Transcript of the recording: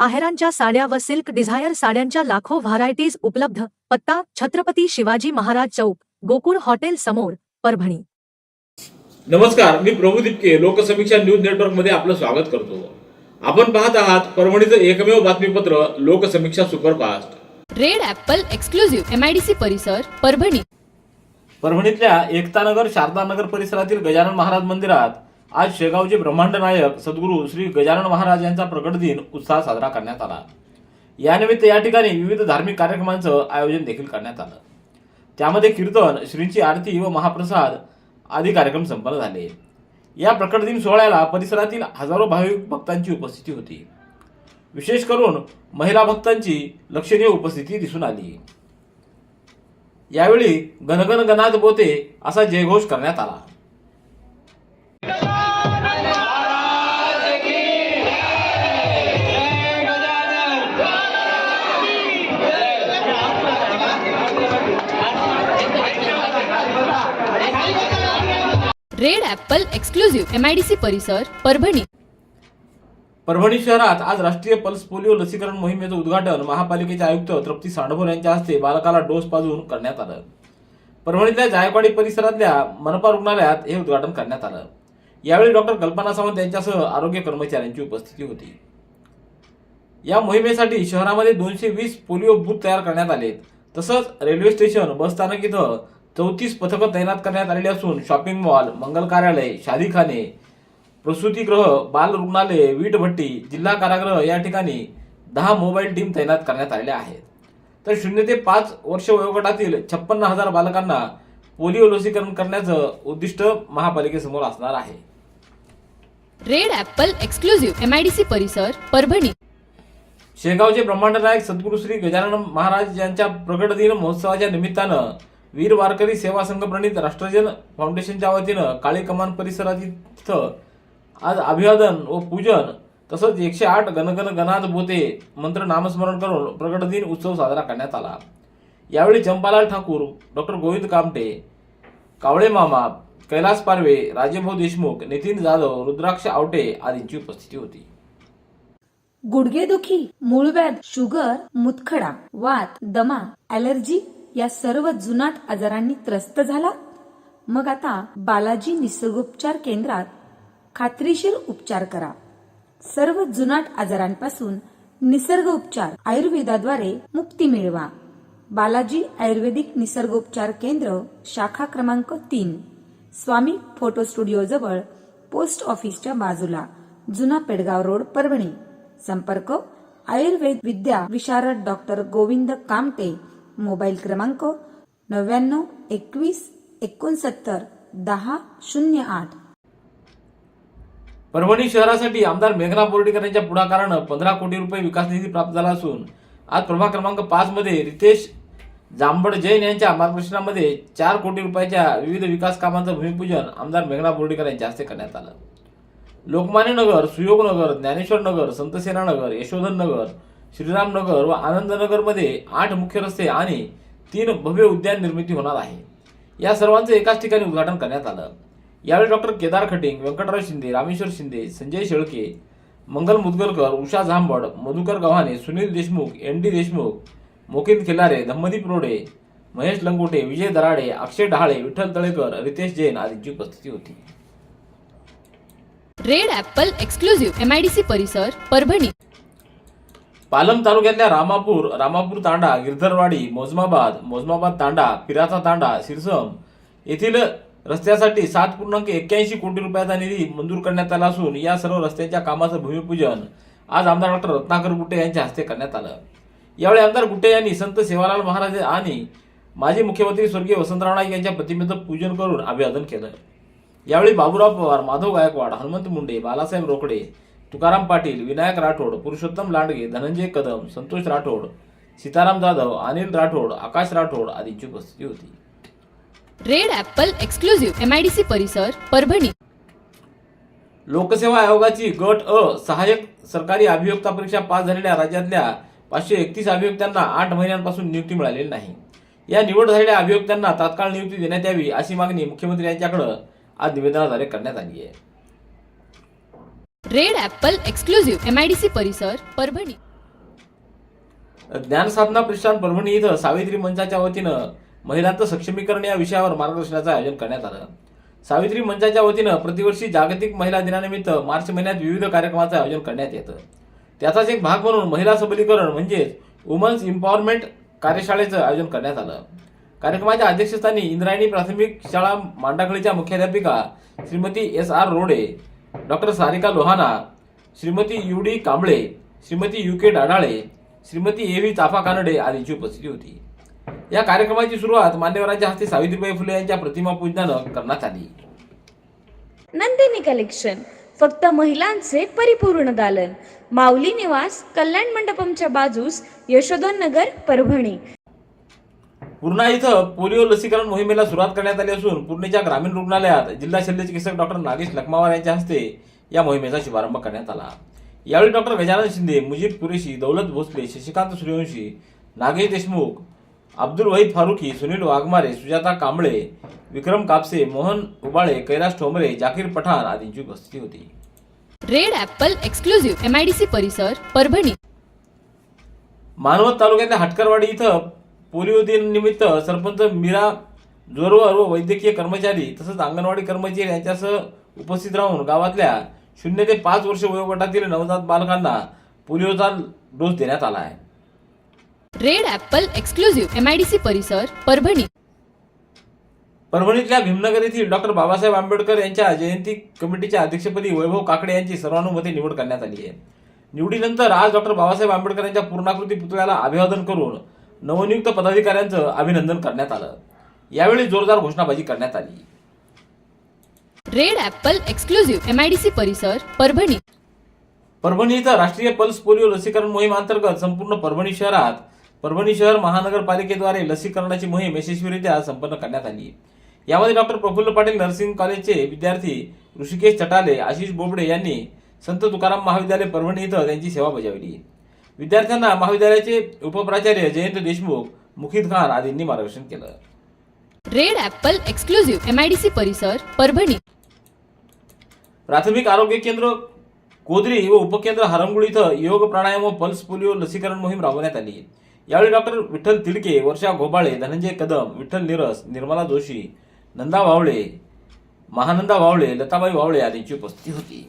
आहेरांच्या साड्या व silk Dzire साड्यांच्या लाखो व्हरायटीज उपलब्ध. पत्ता छत्रपती शिवाजी महाराज चौक गोकुळ हॉटेल समोर परभणी. नमस्कार मी प्रभू दिपके लोकसमीक्षा न्यूज नेटवर्कमध्ये आपलं स्वागत करतो. आपण पाहत आहात परभणीचं एकमेव बातमीपत्र Lokasamiksha superfast. Red apple exclusive MIDC परिसर परभणी. परभणीतल्या एकतानगर शारदानगर परिसरातील गजानन महाराज मंदिरात आज शेगावचे ब्रह्मांड नायक सद्गुरू श्री गजानन महाराज यांचा प्रकट दिन उत्साह साजरा करण्यात आला. यानिमित्त या ठिकाणी विविध धार्मिक कार्यक्रमांचं आयोजन देखील करण्यात आलं. त्यामध्ये कीर्तन श्रींची आरती व महाप्रसाद आदी कार्यक्रम संपन्न झाले. या प्रकट दिन सोहळ्याला परिसरातील हजारो भाविक भक्तांची उपस्थिती होती. विशेष करून महिला भक्तांची लक्षणीय उपस्थिती दिसून आली. यावेळी गणगण गणात बोते असा जयघोष करण्यात आला. रेड ॲपल एक्सक्लुझिव्ह एमआयडीसी परिसर परभणी. परभणी शहरात आज राष्ट्रीय पल्स पोलिओ लसीकरण मोहिमेचं उद्घाटन महापालिकेचे आयुक्त तृप्ती सांडभोर यांच्या हस्ते बालकाला डोस पाजून करण्यात आलं. परभणीतल्या जायकवाडी परिसरातल्या मनपा रुग्णालयात हे उद्घाटन करण्यात आलं. यावेळी डॉक्टर कल्पना सावंत यांच्यासह आरोग्य कर्मचाऱ्यांची उपस्थिती होती. या मोहिमेसाठी शहरामध्ये दोनशे वीस पोलिओ बूथ तयार करण्यात आले तसंच रेल्वे स्टेशन बस स्थानक इथं चौतीस पथकं तैनात करण्यात आलेली असून शॉपिंग मॉल मंगल कार्यालय शादीखाने प्रसूतीगृह बाल रुग्णालय वीटभट्टी जिल्हा कारागृह या ठिकाणी दहा मोबाईल टीम तैनात करण्यात आलेल्या आहेत. तर शून्य ते पाच वर्ष वयोगटातील छप्पन्न हजार बालकांना पोलिओ लसीकरण करण्याचं उद्दिष्ट महापालिकेसमोर असणार आहे. रेड ॲपल एक्सक्लुझिव्ह एमआयडीसी परिसर परभणी. शेगावचे ब्रह्मांड नायक सद्गुरू श्री गजानन महाराज यांच्या प्रगट दिन महोत्सवाच्या निमित्तानं वीर वारकरी सेवा संघ प्रणित राष्ट्रजन फाउंडेशनच्या वतीनं काळी कमान परिसरात इथं आज अभिवादन व पूजन तसंच एकशे आठ गणगण गणात बोते मंत्र नामस्मरण करून प्रगट दिन उत्सव साजरा करण्यात आला. यावेळी चंपालाल ठाकूर डॉक्टर गोविंद कामटे कावळे मामा कैलास पारवे राजेभाऊ देशमुख नितीन जाधव रुद्राक्ष आवटे आदींची उपस्थिती होती. गुडघेदुखी मूळव्याध शुगर मुतखडा वात दमा ॲलर्जी या सर्व जुनाट आजारांनी त्रस्त झाला. मग आता बालाजी निसर्गोपचार केंद्रात खात्रीशीर उपचार करा. सर्व जुनाट आजारांपासून निसर्ग उपचार आयुर्वेदाद्वारे मुक्ती मिळवा. बालाजी आयुर्वेदिक निसर्गोपचार केंद्र शाखा क्रमांक तीन. स्वामी फोटो स्टुडिओ जवळ पोस्ट ऑफिसच्या बाजूला जुना पेडगाव रोड परभणी. संपर्क आयुर्वेद विद्या विशारद डॉक्टर गोविंद कामटे मोबाईल क्रमांक नव्याण्णव एकवीस एकोणसत्तर दहा शून्य आठ. परभणी शहरासाठी आमदार मेघना बोर्डीकर यांच्या पुढाकारानं पंधरा कोटी रुपये विकास निधी प्राप्त झाला असून आज प्रभाग क्रमांक पाच मध्ये रितेश जांभड जैन यांच्या मार्गदर्शनामध्ये चार कोटी रुपयाच्या विविध विकास कामांचं भूमिपूजन आमदार मेघना बोर्डीकर यांच्या हस्ते करण्यात आलं. लोकमान्य नगर सुयोग नगर ज्ञानेश्वर नगर संतसेना नगर यशोधन नगर श्रीरामनगर व आनंदनगरमध्ये आठ मुख्य रस्ते आणि तीन भव्य उद्यान निर्मिती होणार आहे. या सर्वांचं एकाच ठिकाणी उद्घाटन करण्यात आलं. यावेळी doctor Kedar Khating Vyankatrao Shinde Rameshwar Shinde Sanjay Shelke Mangal Mudgalkar Usha Zambad Madhukar Gavhane Sunil Deshmukh N D Deshmukh Mokin Khilare Dhammadeep Rode Mahesh Langote Vijay Darade Akshay Dhale Vitthal Talekar Ritesh Jain आदींची उपस्थिती होती. Red apple exclusive MIDC परिसर परभणी. पालम तालुक्यातल्या रामापूर रामापूर तांडा गिरधरवाडी मोजमाबाद मोजमाबाद तांडा पिराचा तांडा सिरसम येथील रस्त्यासाठी सात पूर्णांक एक्क्याऐंशी कोटी रुपयाचा निधी मंजूर करण्यात आला असून या सर्व रस्त्यांच्या कामाचं भूमिपूजन आज आमदार डॉक्टर रत्नाकर गुट्टे यांच्या हस्ते करण्यात आलं. यावेळी आमदार गुट्टे यांनी संत सेवालाल महाराज आणि माजी मुख्यमंत्री स्वर्गीय वसंतराव नाईक यांच्या प्रतिमेचं पूजन करून अभिवादन केलं. यावेळी बाबूराव पवार माधव गायकवाड हनुमंत मुंडे बालासाहेब रोकडे तुकाराम पाटील विनायक राठोड पुरुषोत्तम लांडगे धनंजय कदम संतोष राठोड सीताराम जाधव अनिल राठोड आकाश राठोड आदींची उपस्थिती होती. Red apple exclusive M I D C परिसर परभणी. लोकसेवा आयोगाची गट अ सहाय्यक सरकारी अभियोक्ता परीक्षा पास झालेल्या राज्यातल्या पाचशे एकतीस अभियोक्त्यांना आठ महिन्यांपासून नियुक्ती मिळालेली नाही. या निवड झालेल्या अभियोक्त्यांना तात्काळ नियुक्ती देण्यात यावी अशी मागणी मुख्यमंत्री यांच्याकडे आज निवेदनाद्वारे करण्यात आली आहे. Red apple exclusive M I D C परिसर परभणी. ज्ञानसाधना प्रतिष्ठान परभणी इथं सावित्री मंचाच्या वतीनं महिलांचं सक्षमीकरण या विषयावर मार्गदर्शनाचं आयोजन करण्यात आलं. सावित्री मंचाच्या वतीनं प्रतिवर्षी जागतिक महिला दिनानिमित्त मार्च महिन्यात विविध कार्यक्रमाचं आयोजन करण्यात येतं. त्याचाच एक भाग म्हणून महिला सबलीकरण म्हणजेच वुमन्स एम्पॉवरमेंट कार्यशाळेचं आयोजन करण्यात आलं. कार्यक्रमाच्या अध्यक्षस्थानी इंद्रायणी प्राथमिक शाळा मांडाखळीच्या मुख्याध्यापिका Shrimati S R Rode doctor Sarika Lohana Shrimati U D Kamble Shrimati U K Dadale Shrimati A V Chapha Kanade आदींची उपस्थिती होती. या कार्यक्रमाची सुरुवात मान्यवरांच्या हस्ते सावित्रीबाई फुले यांच्या प्रतिमा पूजनानं करण्यात आली. नंदिनी कलेक्शन फक्त महिलांचे परिपूर्ण दालन. माऊली निवास कल्याण मंडपमच्या बाजूस यशोधन नगर परभणी. पूर्णा इथं पोलिओ लसीकरण मोहिमेला सुरुवात करण्यात आली असून पूर्णेच्या ग्रामीण रुग्णालयात जिल्हा शल्य चिकित्सक डॉक्टर नागेश लखमावार यांच्या हस्ते या मोहिमेचा शुभारंभ करण्यात आला. यावेळी डॉक्टर गजानन शिंदे मुजीब कुरेशी दौलत भोसले शशिकांत सूर्यवंशी नागेश देशमुख अब्दुल वहीद फारुकी सुनील वाघमारे सुजाता कांबळे विक्रम कापसे मोहन उबाळे कैलास ठोंबरे जाकीर पठाण आदींची उपस्थिती होती. Red apple exclusive M I D C परिसर परभणी. मानवत तालुक्यातल्या हटकरवाडी इथं पोलिओ दिन निमित्त सरपंच मीरा जोरवर व वैद्यकीय कर्मचारी तसंच अंगणवाडी कर्मचारी यांच्यासह उपस्थित राहून गावातल्या शून्य ते पाच वर्ष वयोगटातील नवजात बालकांना पोलिओचा डोस देण्यात आला आहे. Red apple exclusive M I D C परिसर परभणी. परभणीतल्या भीमनगर येथील डॉक्टर बाबासाहेब आंबेडकर यांच्या जयंती कमिटीच्या अध्यक्षपदी वैभव काकडे यांची सर्वानुमते निवड करण्यात आली आहे. निवडीनंतर आज डॉक्टर बाबासाहेब आंबेडकर यांच्या पूर्णाकृती पुतळ्याला अभिवादन करून नवनियुक्त पदाधिकाऱ्यांचं अभिनंदन करण्यात आलं. यावेळी जोरदार घोषणाबाजी करण्यात आली. Red apple exclusive M I D C परिसर परभणी. परभणी इथं राष्ट्रीय पल्स पोलिओ लसीकरण मोहीम अंतर्गत संपूर्ण परभणी शहरात परभणी शहर महानगरपालिकेद्वारे लसीकरणाची मोहीम यशस्वीरित्या संपन्न करण्यात आली. यामध्ये डॉक्टर प्रफुल्ल पाटील नर्सिंग कॉलेजचे विद्यार्थी ऋषिकेश चटाले आशिष बोबडे यांनी संत तुकाराम महाविद्यालय परभणी इथं त्यांची सेवा बजावली. विद्यार्थ्यांना महाविद्यालयाचे उपप्राचार्य जयंत देशमुख मुखिद खान आदींनी मार्गदर्शन केलं. Red apple exclusive M I D C परिसर परभणी. प्राथमिक आरोग्य केंद्र कोदरी व उपकेंद्र हरंगुळ इथं योग प्राणायाम व पल्स पोलिओ लसीकरण मोहीम राबवण्यात आली. यावेळी डॉक्टर विठ्ठल तिडके वर्षा घोबाळे धनंजय कदम विठ्ठल निरस निर्मला जोशी नंदा वावळे महानंदा वावळे लताबाई वावळे आदींची उपस्थिती होती.